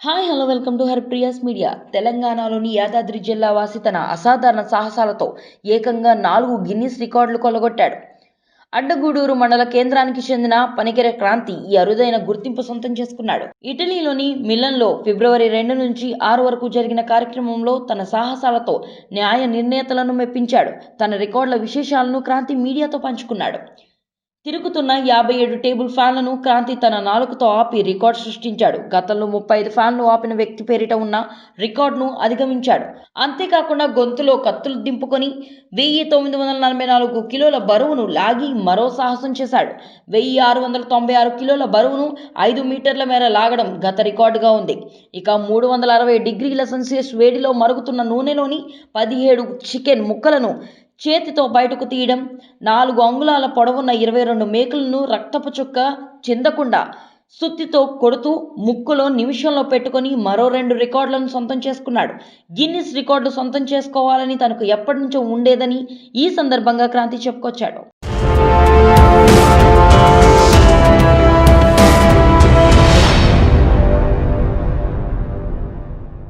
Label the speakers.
Speaker 1: Hi hello welcome to Har Priya's media. తెలంగాణలోని యాదాద్రి జిల్లా వాసి తన అసాధారణ సాహసాలతో ఏకంగా నాలుగు గిన్నిస్ రికార్డులు కొల్లగొట్టాడు. అడ్డగూడూరు మండల కేంద్రానికి చెందిన పనికెర క్రాంతి ఈ అరుదైన గుర్తింపు సొంతం చేసుకున్నాడు. ఇటలీలోని మిలన్లో ఫిబ్రవరి రెండు నుంచి ఆరు వరకు జరిగిన కార్యక్రమంలో తన సాహసాలతో న్యాయ నిర్ణేతలను మెప్పించాడు. తన రికార్డుల విశేషాలను క్రాంతి మీడియాతో పంచుకున్నాడు. తిరుగుతున్న యాభై ఏడు టేబుల్ ఫ్యాన్లను క్రాంతి తన నాలుగుతో ఆపి రికార్డ్ సృష్టించాడు. గతంలో ముప్పై ఐదు ఫ్యాన్లు ఆపిన వ్యక్తి పేరిట ఉన్న రికార్డును అధిగమించాడు. అంతేకాకుండా గొంతులో కత్తులు దింపుకొని వెయ్యి తొమ్మిది వందల నలభై నాలుగు కిలోల బరువును లాగి మరో సాహసం చేశాడు. వెయ్యి ఆరు వందల తొంభై ఆరు కిలోల బరువును ఐదు మీటర్ల మేర లాగడం గత రికార్డుగా ఉంది. ఇక మూడు వందల అరవై డిగ్రీల సెల్సియస్ వేడిలో మరుగుతున్న నూనెలోని పదిహేడు చికెన్ ముక్కలను చేతితో బయటకు తీయడం నాలుగు అంగుళాల పొడవున్న ఇరవై రెండు మేకులను రక్తపు చుక్క చిందకుండా సుత్తితో కొడుతూ ముక్కులో నిమిషంలో పెట్టుకొని మరో రెండు రికార్డులను సొంతం చేసుకున్నాడు. గిన్నిస్ రికార్డు సొంతం చేసుకోవాలని తనకు ఎప్పటి నుంచో ఉండేదని ఈ సందర్భంగా క్రాంతి చెప్పుకొచ్చాడు.